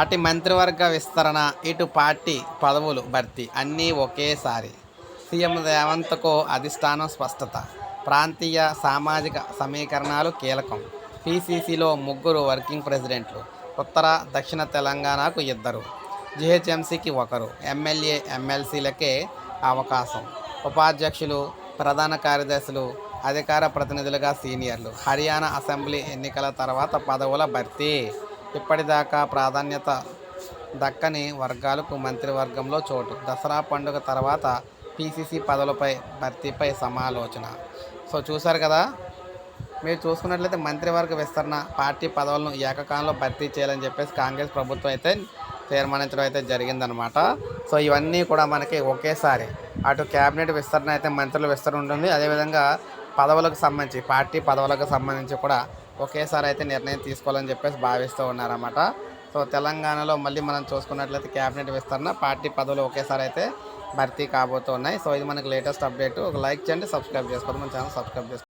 అటు మంత్రివర్గ విస్తరణ ఇటు పార్టీ పదవులు భర్తీ అన్నీ ఒకేసారి. సీఎం రేవంత్కు అధిష్టానం స్పష్టత. ప్రాంతీయ సామాజిక సమీకరణాలు కీలకం. పీసీసీలో ముగ్గురు వర్కింగ్ ప్రెసిడెంట్లు ఉత్తర దక్షిణ తెలంగాణకు ఇద్దరు జిహెచ్ఎంసీకి ఒకరు ఎమ్మెల్యే ఎమ్మెల్సీలకే అవకాశం. ఉపాధ్యక్షులు ప్రధాన కార్యదర్శులు అధికార ప్రతినిధులుగా సీనియర్లు. హర్యానా అసెంబ్లీ ఎన్నికల తర్వాత పదవుల భర్తీ. ఇప్పటిదాకా ప్రాధాన్యత దక్కని వర్గాలకు మంత్రివర్గంలో చోటు. దసరా పండుగ తర్వాత పీసీసీ పదవులపై భర్తీపై సమాలోచన. సో చూశారు కదా? మీరు చూసుకున్నట్లయితే మంత్రివర్గ విస్తరణ పార్టీ పదవులను ఏకకాలంలో భర్తీ చేయాలని చెప్పేసి కాంగ్రెస్ ప్రభుత్వం అయితే తీర్మానించడం అయితే జరిగిందనమాట సో ఇవన్నీ కూడా మనకి ఒకేసారి. అటు క్యాబినెట్ విస్తరణ అయితే మంత్రుల విస్తరణ ఉంటుంది. అదేవిధంగా పదవులకు సంబంధించి పార్టీ పదవులకు సంబంధించి కూడా ఒకేసారి అయితే నిర్ణయం తీసుకోవాలని చెప్పేసి భావిస్తూ ఉన్నారన్నమాట. సో తెలంగాణలో మళ్ళీ మనం చూసుకున్నట్లయితే క్యాబినెట్ విస్తరణ పార్టీ పదవులు ఒకేసారి అయితే భర్తీ కాబోతున్నాయి. సో ఇది మనకి లేటెస్ట్ అప్డేట్. ఒక లైక్ చేయండి సబ్స్క్రైబ్ చేసుకోండి. మన ఛానల్ సబ్స్క్రైబ్ చేసుకోండి.